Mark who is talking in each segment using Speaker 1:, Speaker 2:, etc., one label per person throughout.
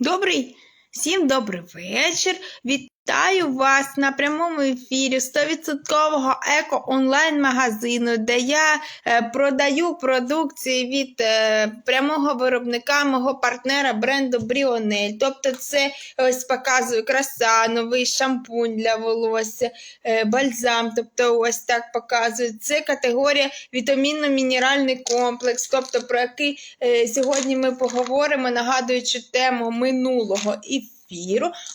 Speaker 1: Добрий всім добрий вечір. Вітаю вас на прямому ефірі 100% еко онлайн магазину, де я е, продаю продукцію від е, прямого виробника мого партнера бренду Бріонель. Тобто, це ось показую краса, новий шампунь для волосся, е, бальзам. Тобто, ось так показую. Це категорія вітамінно-мінеральний комплекс, тобто про який сьогодні ми поговоримо, нагадуючи тему минулого ефіру.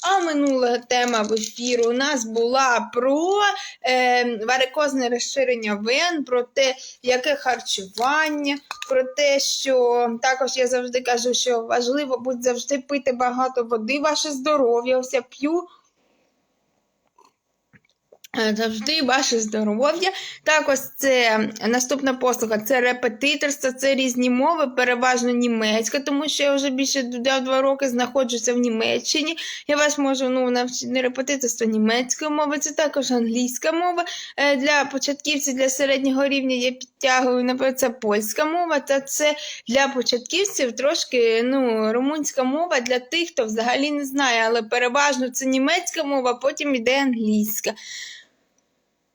Speaker 1: А минула тема в ефіру у нас була про е, варикозне розширення вен, про те, яке харчування, про те, що також я завжди кажу, що важливо будь завжди пити багато води, ваше здоров'я. Ось я п'ю. Е, Завжди ваше здоров'я. Також це наступна послуга це репетиторство, це різні мови, переважно німецька, тому що я вже більше два роки знаходжуся в Німеччині. Я вас можу ну, навчити репетиторство німецької мови, це також англійська мова. Е, Для початківців, для середнього рівня я підтягую, наприклад, це польська мова, та це для початківців трошки ну, румунська мова для тих, хто взагалі не знає, але переважно це німецька мова, потім іде англійська.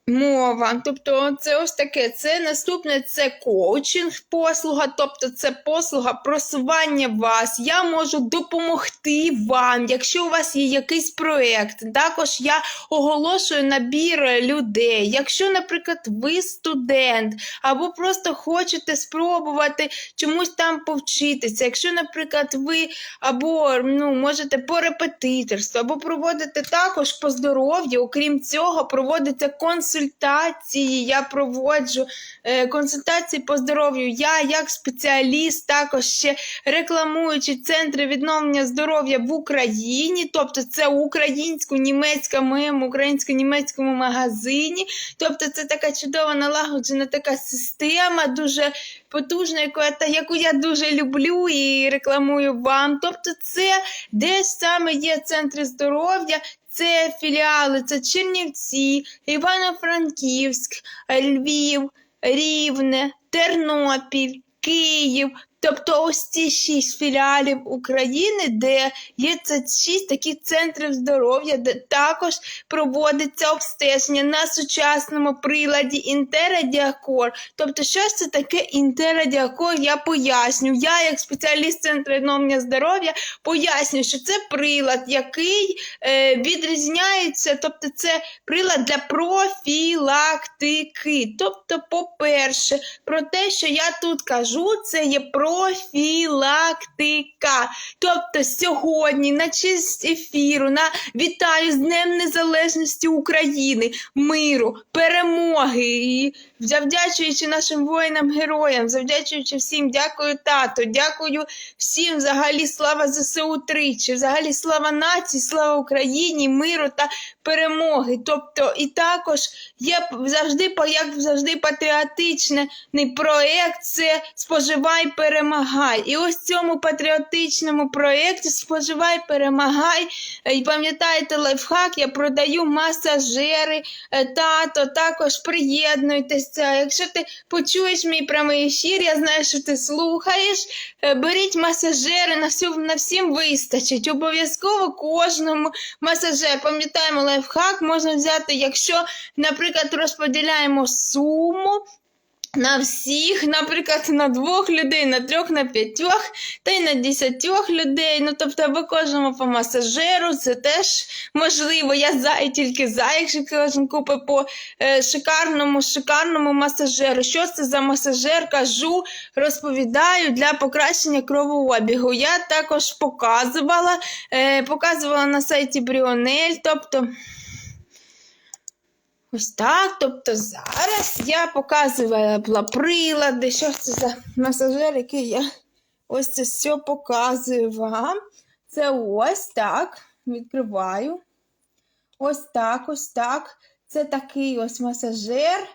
Speaker 1: Мова, тобто це ось таке. Це наступне це коучинг послуга, тобто це послуга просування вас. Я можу допомогти вам, якщо у вас є якийсь проєкт. Також я оголошую набір людей. Якщо, наприклад, ви студент, або просто хочете спробувати чомусь там повчитися. Якщо, наприклад, ви або ну, можете по репетиторству, або проводите також по здоров'ю, окрім цього, проводиться консультація консультації, я проводжу е, консультації по здоров'ю. Я, як спеціаліст, також ще рекламуючи центри відновлення здоров'я в Україні, тобто це українсько-німецька моєму українсько-німецькому магазині. Тобто це така чудова налагоджена така система, дуже потужна, яку я, та, яку я дуже люблю і рекламую вам. Тобто, це де саме є центри здоров'я. Це філіали, це Чернівці, Івано-Франківськ, Львів, Рівне, Тернопіль, Київ. Тобто ось ці шість філіалів України, де є це шість таких центрів здоров'я, де також проводиться обстеження на сучасному приладі Інтерадіакор. Тобто, що ж це таке Інтерадіакор, я поясню. Я, як спеціаліст центру відновлення здоров'я, поясню, що це прилад, який е, відрізняється, тобто це прилад для профілактики. Тобто, по-перше, про те, що я тут кажу, це є профілактика. Тобто сьогодні на честь ефіру, на вітаю з Днем Незалежності України, миру, перемоги. Завдячуючи нашим воїнам-героям, завдячуючи всім, дякую тато, дякую всім взагалі слава ЗСУ тричі, взагалі слава нації, слава Україні, миру та перемоги. Тобто, і також є завжди, як завжди, патріотичний проєкт це споживай, перемагай. І ось цьому патріотичному проєкті споживай, перемагай. Е, І пам'ятаєте, лайфхак, я продаю масажери, е, тато, також приєднуйтеся. Якщо ти почуєш мій прямий ефір, я знаю, що ти слухаєш. е, Беріть масажери, на всю, на всім вистачить. Обов'язково кожному масажер. Пам'ятаємо, лайфхак можна взяти, якщо, наприклад, розподіляємо суму. На всіх, наприклад, на двох людей, на трьох, на п'ятьох, та й на десятьох людей. Ну, тобто, або кожному по масажеру, це теж можливо. Я за і тільки за, якщо кожен купить по е, шикарному, шикарному масажеру. Що це за масажер? Кажу, розповідаю для покращення кровообігу. Я також показувала, е, показувала на сайті Бріонель, тобто. Ось так. Тобто зараз я показувала прилади, що це за масажер, який я ось це все показую вам. Це ось так. Відкриваю. Ось так, ось так. Це такий ось масажер.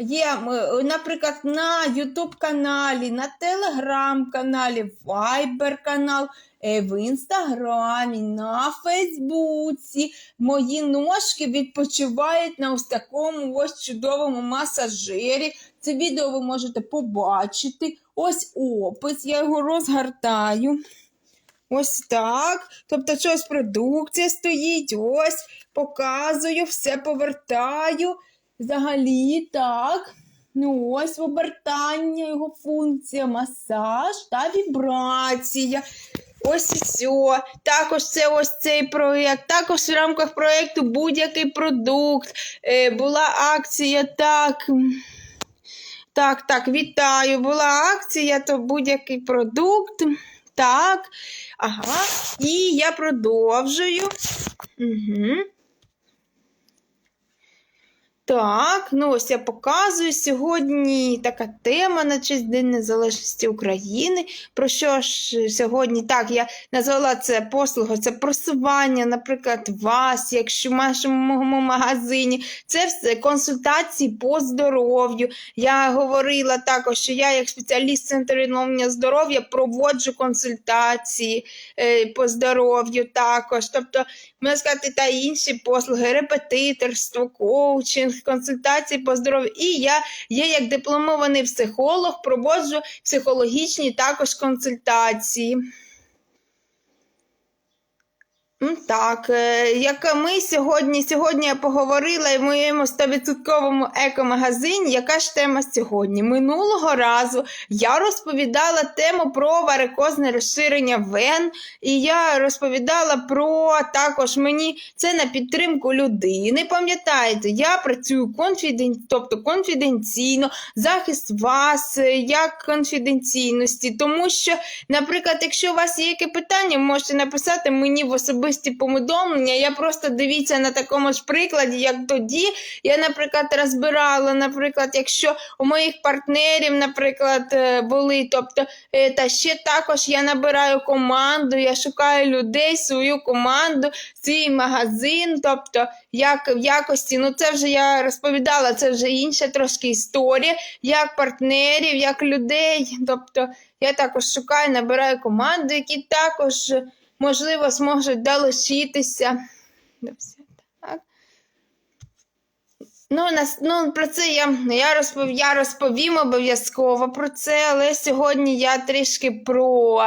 Speaker 1: Є, наприклад, на YouTube каналі, на Telegram каналі, Viber канал, е, в інстаграмі, на Фейсбуці. Мої ножки відпочивають на ось такому ось чудовому масажері. Це відео ви можете побачити. Ось опис, я його розгортаю. Ось так. Тобто, щось продукція стоїть, ось показую, все повертаю. Взагалі, так. Ну, ось обертання, його функція, масаж та вібрація. Ось і все. Також це ось цей проєкт. Також в рамках проєкту будь-який продукт. Е, була акція, так. Так, так, вітаю. Була акція, то будь-який продукт. Так. Ага. І я продовжую. Угу. Так, ну ось я показую сьогодні така тема на честь День Незалежності України. Про що ж сьогодні? Так, я назвала це послуга, це просування, наприклад, вас, якщо в вашому магазині. Це все консультації по здоров'ю. Я говорила також, що я, як спеціаліст центру відновлення здоров'я, проводжу консультації е, по здоров'ю також. Тобто, можна сказати, та інші послуги, репетиторство, коучинг, консультації по здоров'ю. І я є як дипломований психолог, проводжу психологічні також консультації. Так, е, як ми сьогодні, сьогодні я поговорила в моєму 100% екомагазині, яка ж тема сьогодні? Минулого разу я розповідала тему про варикозне розширення вен, і я розповідала про також мені це на підтримку людини. Пам'ятаєте, я працюю конфіден... тобто конфіденційно, захист вас е, як конфіденційності, тому що, наприклад, якщо у вас є яке питання, можете написати мені в особисті повідомлення. Я просто дивіться на такому ж прикладі, як тоді. Я, наприклад, розбирала, наприклад, якщо у моїх партнерів, наприклад, е, були, тобто, е, та ще також я набираю команду, я шукаю людей, свою команду, свій магазин, тобто як в якості, ну це вже я розповідала, це вже інша трошки історія, як партнерів, як людей. Тобто я також шукаю, набираю команду, які також можливо, зможуть долучитися. Ну, нас, ну, про це я я, розпов, я розповім обов'язково про це, але сьогодні я трішки про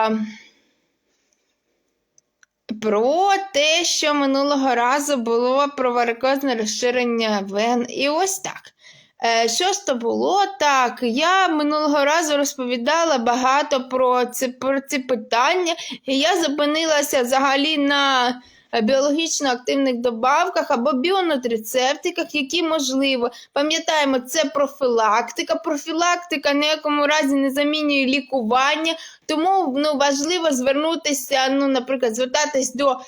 Speaker 1: про те, що минулого разу було про варикозне розширення вен. І ось так. Е, Що ж то було? Так, я минулого разу розповідала багато про ці, про ці питання, і я зупинилася взагалі на біологічно активних добавках або біонутрицептиках, які можливо. Пам'ятаємо, це профілактика. Профілактика в якому разі не замінює лікування, тому ну, важливо звернутися, ну, наприклад, звертатись до.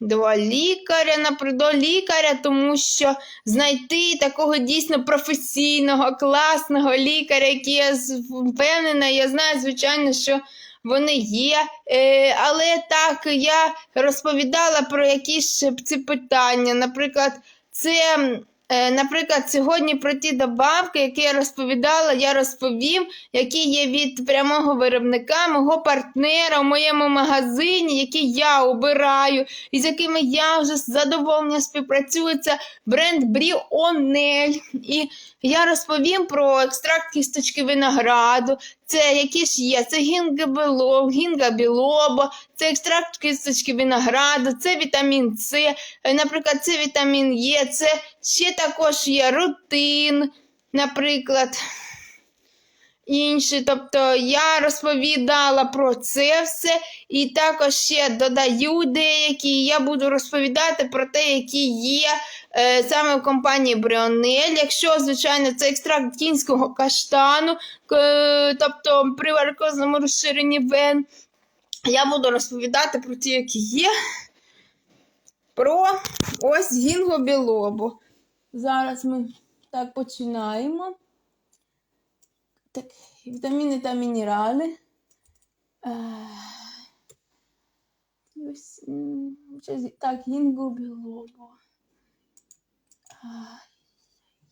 Speaker 1: До лікаря, на до лікаря, тому що знайти такого дійсно професійного, класного лікаря, який я впевнена, я знаю, звичайно, що вони є. Е, Але так я розповідала про якісь ці питання. Наприклад, це. Е, наприклад, сьогодні про ті добавки, які я розповідала, я розповім, які є від прямого виробника, мого партнера в моєму магазині, які я обираю, і з якими я вже з задоволенням співпрацюю. Це бренд Бріонель. І я розповім про екстракт кісточки винограду. Це які ж є? Це гінгабіло, гінгабілоба, це екстракт кисточки винограду, це вітамін С, наприклад, це вітамін Е, це ще також є рутин, наприклад. Інші, тобто я розповідала про це все, і також ще додаю деякі. Я буду розповідати про те, які є е, саме в компанії Бріонель. Якщо, звичайно, це екстракт кінського каштану, е, тобто при варикозному розширенні вен, я буду розповідати про ті, які є. Про ось гінгобілобу. Зараз ми так починаємо. Так, вітаміни та мінерали. Ось, Так, гінгобілобо.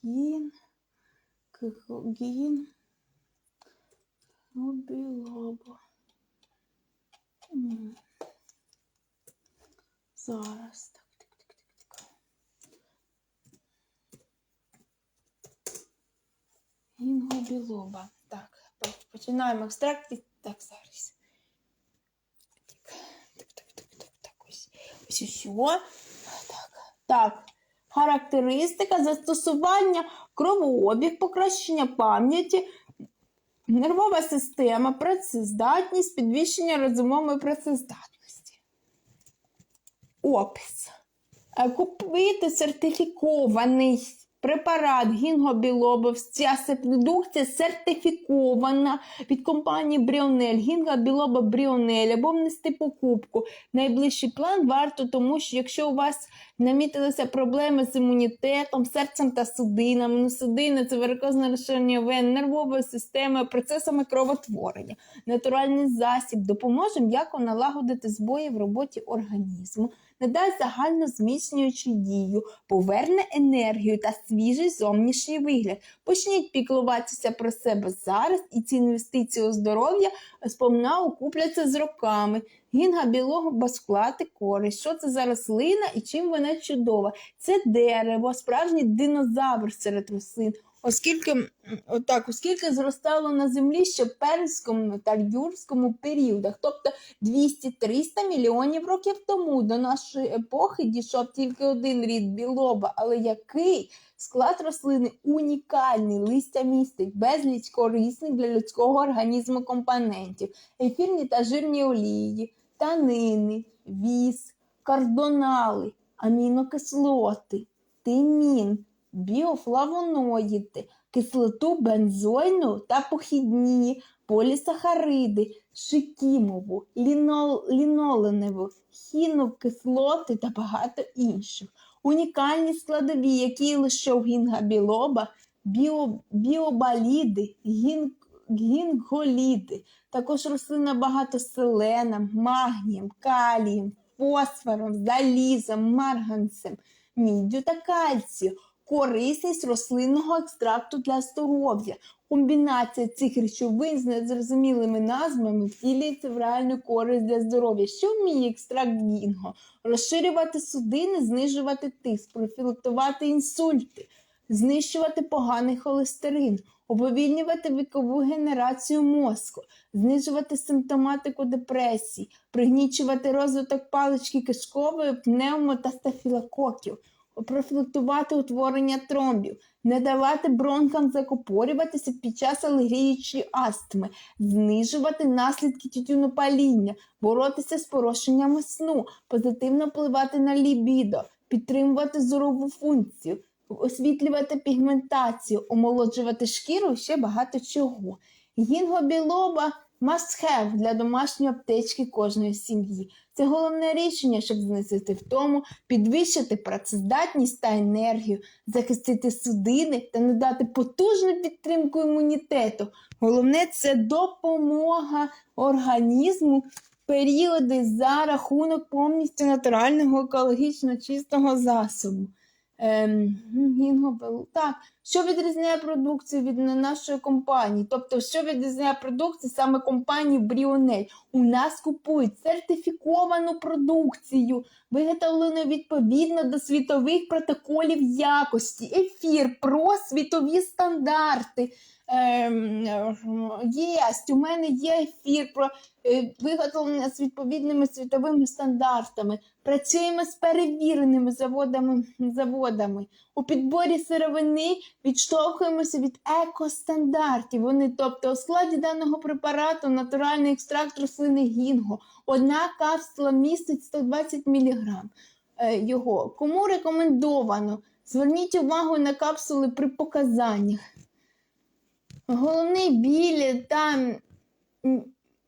Speaker 1: Гін. Гін. Гобілобо. Зараз. Так, так, так, так, так. Гінгобілоба. Так, починаємо екстракт. Так, зараз. Що? що? Так. так. так, ось. Так. Характеристика застосування кровообіг, покращення пам'яті, нервова система, працездатність, підвищення розумової працездатності. Опис. Е, Купити сертифікований препарат гінгобілобов. Ця продукція сертифікована від компанії Бріонель, гінгобілоба Бріонель або внести покупку. Найближчий план варто, тому що якщо у вас намітилися проблеми з імунітетом, серцем та судинами, ну, судини це варикозне розширення вен, нервовою системою, процесами кровотворення. Натуральний засіб допоможе м'яко налагодити збої в роботі організму, надасть загально зміцнюючу дію, поверне енергію та свіжий зовнішній вигляд. Почніть піклуватися про себе зараз, і ці інвестиції у здоров'я сповна окупляться з роками. Гінга білого басклати користь. Що це за рослина і чим вона чудова? Це дерево, справжній динозавр серед рослин. Оскільки отак, оскільки зростало на землі ще в перському та юрському періодах, тобто 200-300 мільйонів років тому до нашої епохи дійшов тільки один рід білоба, але який склад рослини унікальний, листя містить безліч корисних для людського організму компонентів, ефірні та жирні олії, танини, віс, кардонали, амінокислоти, тимін, біофлавоноїди, кислоту бензойну та похідні, полісахариди, шикімову, лінол, ліноленову, хінокислоти та багато інших. Унікальні складові, які лише в гінгабілоба, біо, біобаліди, гін, гінголіди. Також рослина багато селеном, магнієм, калієм, фосфором, залізом, марганцем, міддю та кальцію. Корисність рослинного екстракту для здоров'я. Комбінація цих речовин з незрозумілими назвами втілюється в реальну користь для здоров'я. Що вміє екстракт гінго? Розширювати судини, знижувати тиск, профілактувати інсульти, знищувати поганий холестерин, уповільнювати вікову генерацію мозку, знижувати симптоматику депресії, пригнічувати розвиток палички кишкової, пневмо та стафілококів, профілактувати утворення тромбів, не давати бронхам закупорюватися під час алергії чи астми, знижувати наслідки тютюнопаління, боротися з порушеннями сну, позитивно впливати на лібідо, підтримувати зорову функцію, освітлювати пігментацію, омолоджувати шкіру і ще багато чого. Гінгобілоба must have для домашньої аптечки кожної сім'ї. Це головне рішення, щоб знизити втому, підвищити працездатність та енергію, захистити судини та надати потужну підтримку імунітету. Головне це допомога організму в періоди за рахунок повністю натурального екологічно чистого засобу. Ем, так, що відрізняє продукцію від нашої компанії? Тобто, що відрізняє продукцію саме компанії Бріонель? У нас купують сертифіковану продукцію, виготовлену відповідно до світових протоколів якості, ефір, про світові стандарти. Ем, є, у мене є ефір про е, виготовлення з відповідними світовими стандартами. Працюємо з перевіреними заводами. заводами. У підборі сировини відштовхуємося від екостандартів. Вони, тобто, у складі даного препарату натуральний екстракт рослини гінго. Одна капсула містить 120 мг його. Кому рекомендовано? Зверніть увагу на капсули при показаннях. Головний біль та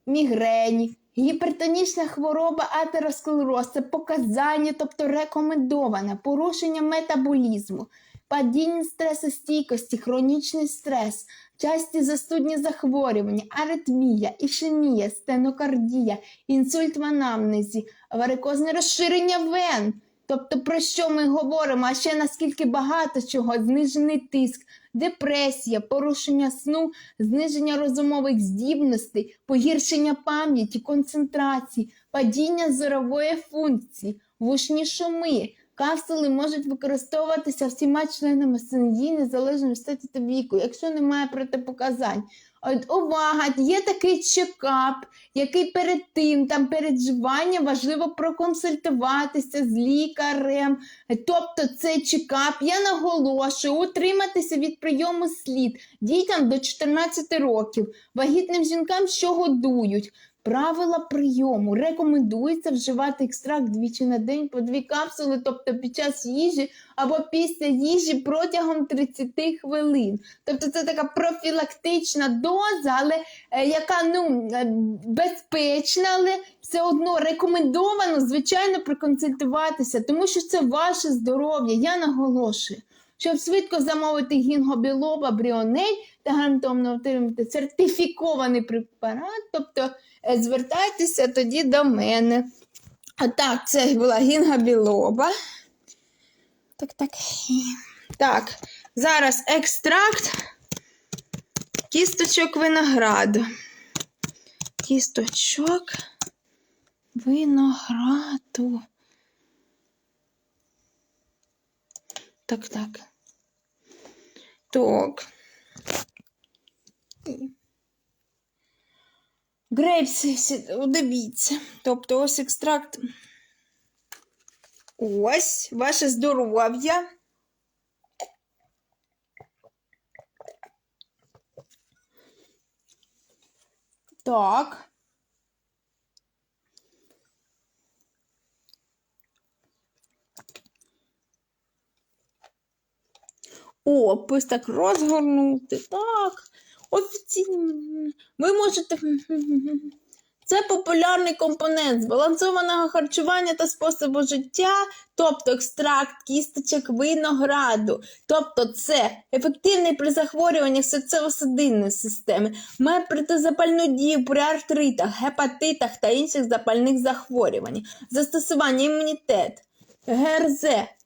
Speaker 1: мігрені, гіпертонічна хвороба, атеросклероз це показання, тобто рекомендоване, порушення метаболізму, падіння стресостійкості, хронічний стрес, часті застудні захворювання, аритмія, ішемія, стенокардія, інсульт в анамнезі, варикозне розширення вен. Тобто, про що ми говоримо? А ще наскільки багато чого, знижений тиск, депресія, порушення сну, зниження розумових здібностей, погіршення пам'яті, концентрації, падіння зорової функції, вушні шуми, Капсули можуть використовуватися всіма членами сім'ї незалежно від статі та віку, якщо немає протипоказань. От увага, є такий чекап, який перед тим, там перед вживанням важливо проконсультуватися з лікарем. Тобто цей чекап, я наголошую, утриматися від прийому слід дітям до 14 років, вагітним жінкам, що годують. Правила прийому рекомендується вживати екстракт двічі на день по дві капсули, тобто під час їжі або після їжі протягом 30 хвилин. Тобто це така профілактична доза, але е, яка ну е, безпечна, але все одно рекомендовано, звичайно, проконсультуватися, тому що це ваше здоров'я. Я наголошую. Щоб швидко замовити гінгобілоба, бріонель та гарантовано отримати сертифікований препарат, тобто звертайтеся тоді до мене. А так, це була гінгобілоба. Так, так. Так, зараз екстракт кісточок винограду. Кісточок винограду. Так, так. Так. Грейпс, всі- дивіться. Тобто ось екстракт. Ось ваше здоров'я. Так. О, Опис так розгорнути. Так. Офіційно. Ви можете. Це популярний компонент збалансованого харчування та способу життя, тобто екстракт кісточок винограду. Тобто це ефективний при захворюваннях серцево-судинної системи, має протизапальну дію при артритах, гепатитах та інших запальних захворюваннях, застосування імунітет, ГРЗ,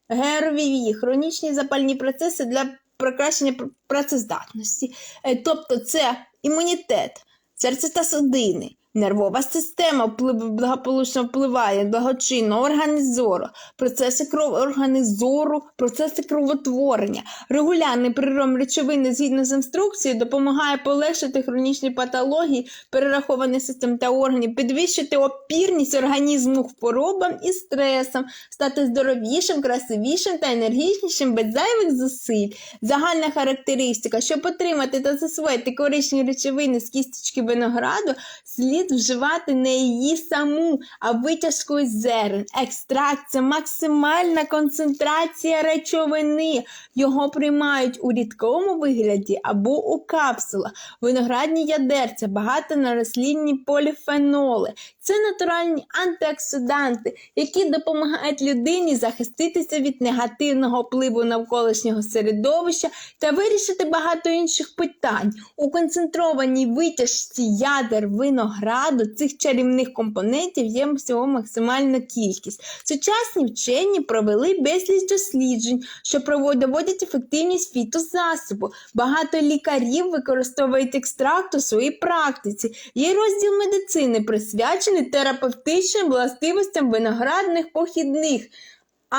Speaker 1: ГРВІ, хронічні запальні процеси для покращення працездатності. Е, Тобто це імунітет, серце та судини. Нервова система благополучно впливає благочинно, органи зору, процеси кров, органи зору, процеси кровотворення. Регулярний прийом речовини згідно з інструкцією допомагає полегшити хронічні патології, перерахованих систем та органів, підвищити опірність організму хворобам і стресам, стати здоровішим, красивішим та енергічнішим без зайвих зусиль. Загальна характеристика, щоб отримати та засвоїти корисні речовини з кісточки винограду, слід вживати не її саму, а витяжку із зерен. Екстракт це максимальна концентрація речовини. Його приймають у рідкому вигляді або у капсулах. Виноградні ядерця багато на рослинні поліфеноли. Це натуральні антиоксиданти, які допомагають людині захиститися від негативного впливу навколишнього середовища та вирішити багато інших питань. У концентрованій витяжці ядер винограду цих чарівних компонентів є всього максимальна кількість. Сучасні вчені провели безліч досліджень, що доводять ефективність фітозасобу. Багато лікарів використовують екстракт у своїй практиці. Є розділ медицини, присвячений терапевтичним властивостям виноградних похідних.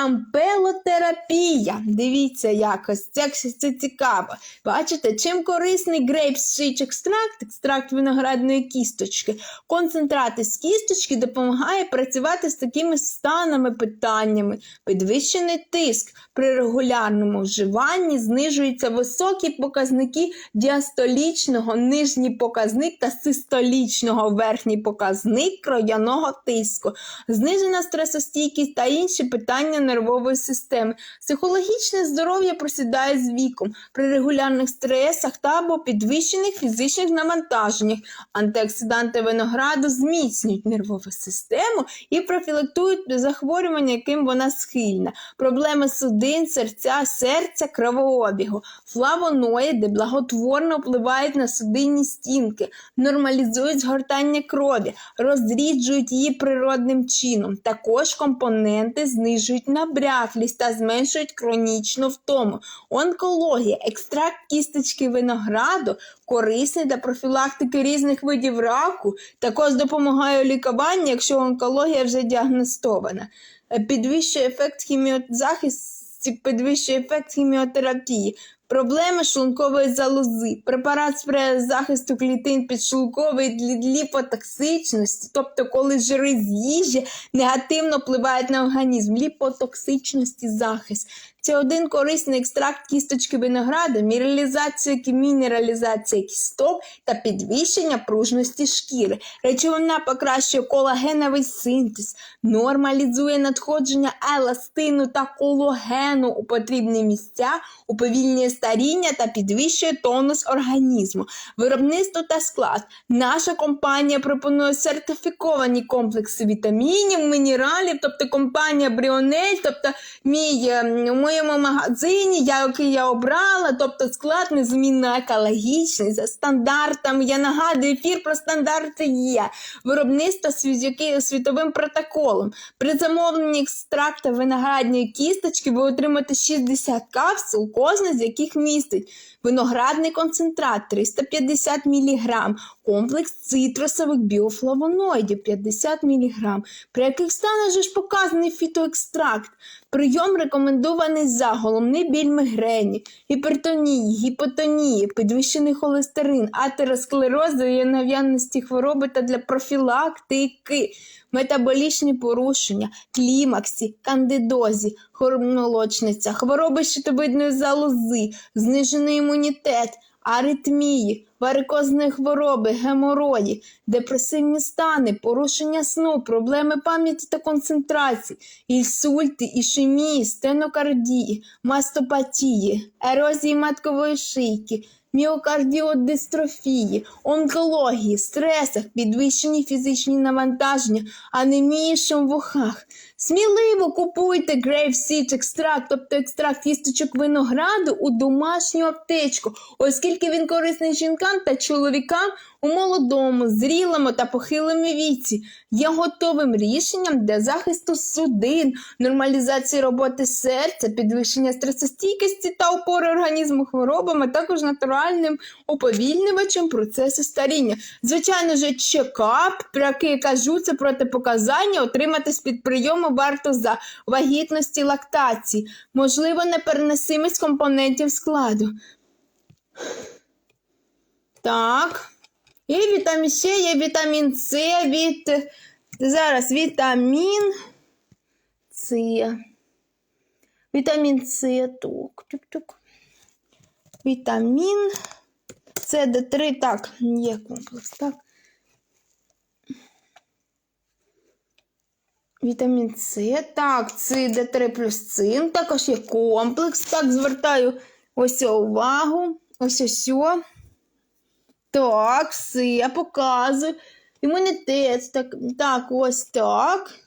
Speaker 1: Ампелотерапія. Дивіться якось, це, це цікаво. Бачите, чим корисний грейпс шич екстракт, екстракт виноградної кісточки. Концентрат із кісточки допомагає працювати з такими станами, питаннями. Підвищений тиск при регулярному вживанні знижуються високі показники діастолічного, нижній показник та систолічного верхній показник кров'яного тиску, знижена стресостійкість та інші питання нервової системи. Психологічне здоров'я просідає з віком при регулярних стресах та або підвищених фізичних навантаженнях. Антиоксиданти винограду зміцнюють нервову систему і профілактують захворювання, яким вона схильна. Проблеми судин, серця, серця, кровообігу. Флавоноїди благотворно впливають на судинні стінки, нормалізують згортання крові, розріджують її природним чином. Також компоненти знижують набряклість та зменшують хронічну втому. Онкологія, екстракт кісточки винограду корисний для профілактики різних видів раку, також допомагає у лікуванні, якщо онкологія вже діагностована. Е, Підвищує ефект хіміозахисту. підвищує ефект хіміотерапії. Проблеми шлункової залози. Препарат сприяє захисту клітин підшлункової ліпотоксичності, тобто коли жири з їжі негативно впливають на організм. Ліпотоксичності захист. Це один корисний екстракт кісточки винограду, мінералізація, мінералізація кісток та підвищення пружності шкіри. Речовина покращує колагеновий синтез, нормалізує надходження еластину та кологену у потрібні місця, уповільнює старіння та підвищує тонус організму. Виробництво та склад. Наша компанія пропонує сертифіковані комплекси вітамінів, мінералів, тобто компанія Бріонель, тобто мій е, у моєму магазині, я- який я обрала, тобто склад незмінно екологічний за стандартами. Я нагадую, ефір про стандарти є. Виробництво світовим протоколом. При замовленні екстракта виноградної кісточки ви отримаєте 60 капсул, кожна з яких містить виноградний концентрат 350 мг, комплекс цитрусових біофлавоноїдів 50 мг, при яких стане ж показаний фітоекстракт. Прийом рекомендований за головний біль мігрені, гіпертонії, гіпотонії, підвищений холестерин, атеросклерозу і наявності хвороби та для профілактики, метаболічні порушення, клімаксі, кандидозі, хормолочниця, хвороби щитовидної залози, знижений імунітет, аритмії, варикозної хвороби, геморої, депресивні стани, порушення сну, проблеми пам'яті та концентрації, інсульти, ішемії, стенокардії, мастопатії, ерозії маткової шийки, міокардіодистрофії, онкології, стресах, підвищені фізичні навантаження, анемії шум в ухах. Сміливо купуйте Grave Seed екстракт, тобто екстракт кісточок винограду у домашню аптечку, оскільки він корисний жінкам та чоловікам у молодому, зрілому та похилому віці, є готовим рішенням для захисту судин, нормалізації роботи серця, підвищення стресостійкості та опори організму хворобами, також натуральним уповільнювачем процесу старіння. Звичайно ж, чекап, про який кажу, це протипоказання отримати з-під прийому варто за вагітності лактації, можливо, непереносимість компонентів складу. Так. І вітамін ще є вітамін С від. Зараз вітамін С. Вітамін С. Тук, тук, тук. Вітамін С, Д3. Так, є комплекс, так. Вітамін С. Так, С, Д3 плюс цинк. Також є комплекс. Так, звертаю ось увагу. Ось ось. Так, все, я показую. Імунітет, так, так, ось так.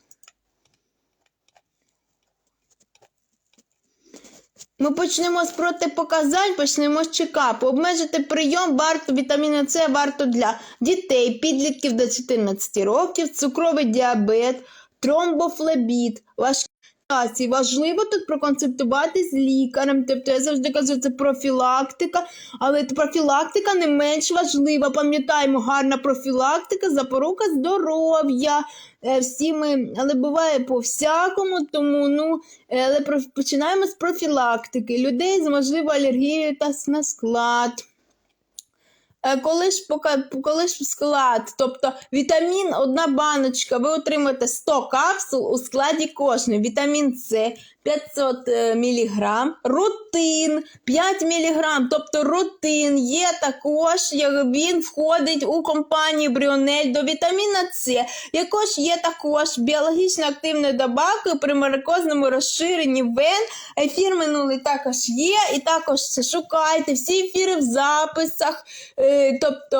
Speaker 1: Ми почнемо з протипоказань, почнемо з чекапу. Обмежити прийом варто вітаміну С варто для дітей, підлітків до 14 років, цукровий діабет, тромбофлебіт, важкі операції. Важливо тут проконсультуватись з лікарем. Тобто я завжди кажу, це профілактика, але профілактика не менш важлива. Пам'ятаємо, гарна профілактика, запорука здоров'я. Е, Всі ми, але буває по всякому, тому ну, е, але починаємо з профілактики людей з можливою алергією та на склад. Е, Коли ж, пока, коли ж склад, тобто вітамін, одна баночка, ви отримаєте 100 капсул у складі кожної. Вітамін С 500 мг, рутин 5 мг, тобто рутин є також, як він входить у компанію Бріонель до вітаміна С, якож є також біологічно активною добавкою при варикозному розширенні вен. Ефір минулий також є, і також шукайте всі ефіри в записах. Е, тобто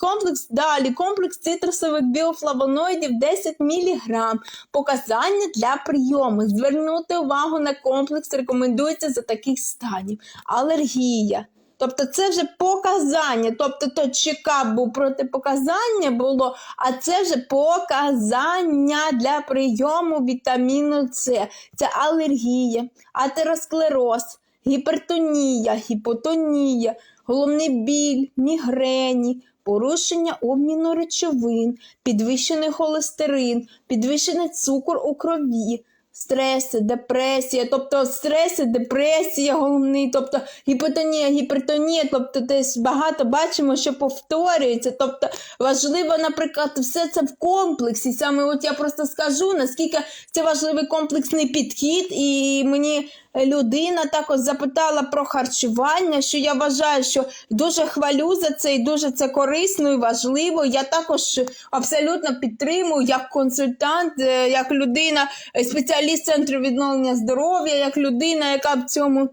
Speaker 1: комплекс далі, комплекс цитрусових біофлавоноїдів 10 мг. Показання для прийому. Звернути увагу на комплекс рекомендується за таких станів: алергія, Тобто це вже показання. Тобто то ЧК був протипоказання було, а це вже показання для прийому вітаміну С. Це алергія, атеросклероз, гіпертонія, гіпотонія, головний біль, мігрені, порушення обміну речовин, підвищений холестерин, підвищений цукор у крові. Стреси, депресія, тобто стреси, депресія головний, тобто гіпотонія, гіпертонія, тобто десь багато бачимо, що повторюється. Тобто важливо, наприклад, все це в комплексі. Саме от я просто скажу, наскільки це важливий комплексний підхід, і мені людина також запитала про харчування, що я вважаю, що дуже хвалю за це і дуже це корисно і важливо. Я також абсолютно підтримую як консультант, е, як людина, е, спеціаліст центру відновлення здоров'я, як людина, яка в цьому.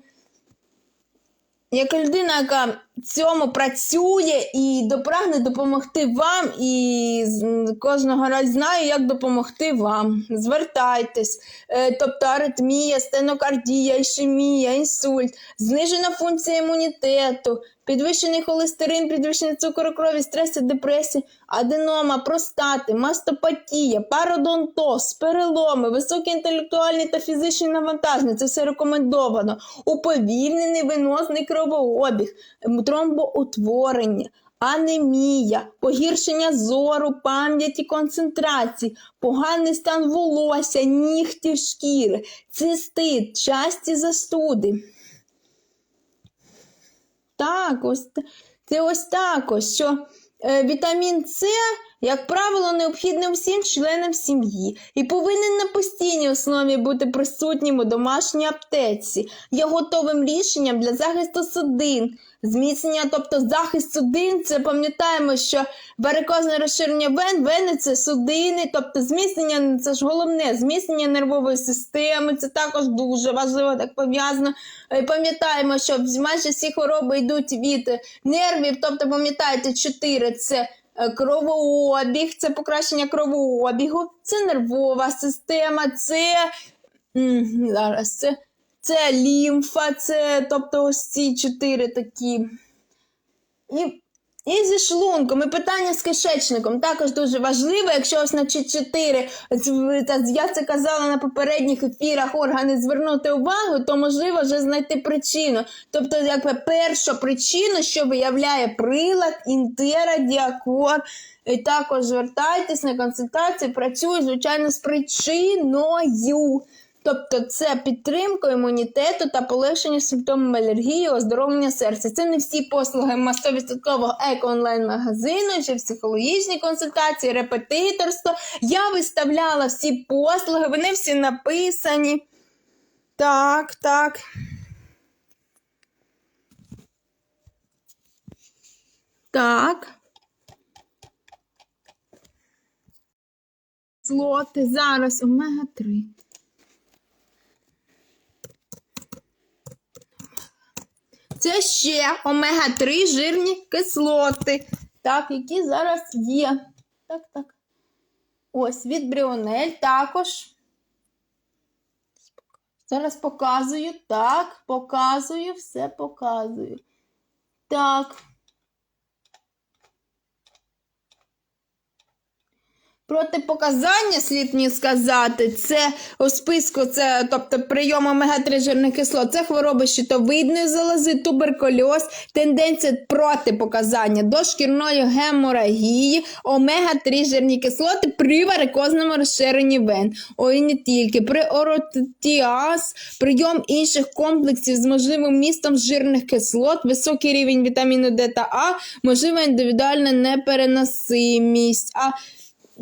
Speaker 1: Як людина, яка цьому працює і допрагне допомогти вам, і кожного разу знаю, як допомогти вам. Звертайтесь. Е, Тобто аритмія, стенокардія, ішемія, інсульт, знижена функція імунітету, підвищений холестерин, підвищений цукор крові, стреси, депресія, аденома, простати, мастопатія, пародонтоз, переломи, високі інтелектуальні та фізичні навантаження. Це все рекомендовано. Уповільнений венозний кровообіг, тромбоутворення. Анемія, погіршення зору, пам'яті, концентрації, поганий стан волосся, нігтів шкіри, цистит, часті застуди. Так, ось це ось так ось, що е, вітамін С, як правило, необхідний всім членам сім'ї і повинен на постійній основі бути присутнім у домашній аптеці. Є готовим рішенням для захисту судин. Зміцнення, тобто захист судин, це пам'ятаємо, що варикозне розширення вен, вени це судини, тобто зміцнення це ж головне, зміцнення нервової системи, це також дуже важливо так пов'язано. Е, Пам'ятаємо, що майже всі хвороби йдуть від нервів, тобто пам'ятаєте, чотири це кровообіг, це покращення кровообігу, це нервова система, це зараз це, це лімфа, це тобто ось ці чотири такі. І і зі шлунком, і питання з кишечником також дуже важливо. Якщо ось на 4, я це казала на попередніх ефірах, органи звернути увагу, то можливо вже знайти причину. Тобто, якби перша причина, що виявляє прилад, інтера, діакор. І також звертайтесь на консультацію, працюю, звичайно, з причиною. Тобто це підтримка імунітету та полегшення симптомів алергії, оздоровлення серця. Це не всі послуги 100% еко-онлайн-магазину, чи психологічні консультації, репетиторство. Я виставляла всі послуги, вони всі написані. Так, так. Так. Злоти зараз омега-3. Це ще омега-3 жирні кислоти. Так, які зараз є. Так, так. Ось від Бріонель також. Зараз показую. Так, показую, все показую. Так. Протипоказання, слід мені сказати, це у списку, це, тобто прийом омега-3 жирних кислот, це хвороби щитовидної залози, туберкульоз, тенденція протипоказання до шкірної геморагії, омега-3 жирні кислоти при варикозному розширенні вен. Ой, не тільки, при оротіаз, прийом інших комплексів з можливим містом жирних кислот, високий рівень вітаміну Д та А, можлива індивідуальна непереносимість. А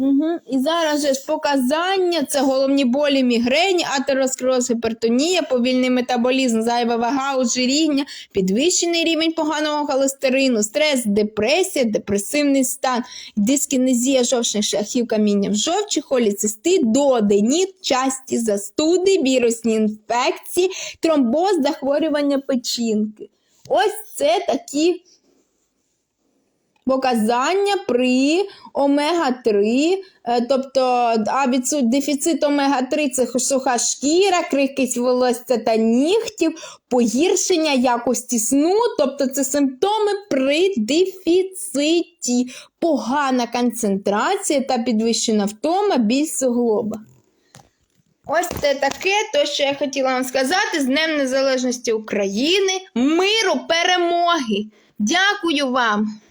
Speaker 1: Угу. І зараз же ж показання це головні болі, мігрені, атеросклероз, гіпертонія, повільний метаболізм, зайва вага, ожиріння, підвищений рівень поганого холестерину, стрес, депресія, депресивний стан, дискінезія жовчних шляхів, каміння в жовчі, холіцистит, дооденіт, часті застуди, вірусні інфекції, тромбоз, захворювання печінки. Ось це такі Показання при омега-3, е, тобто а дефіцит омега-3 це суха шкіра, крихкість волосся та нігтів, погіршення якості сну, тобто це симптоми при дефіциті, погана концентрація та підвищена втома, біль суглоба. Ось це таке, то, що я хотіла вам сказати з Днем Незалежності України, миру, перемоги. Дякую вам!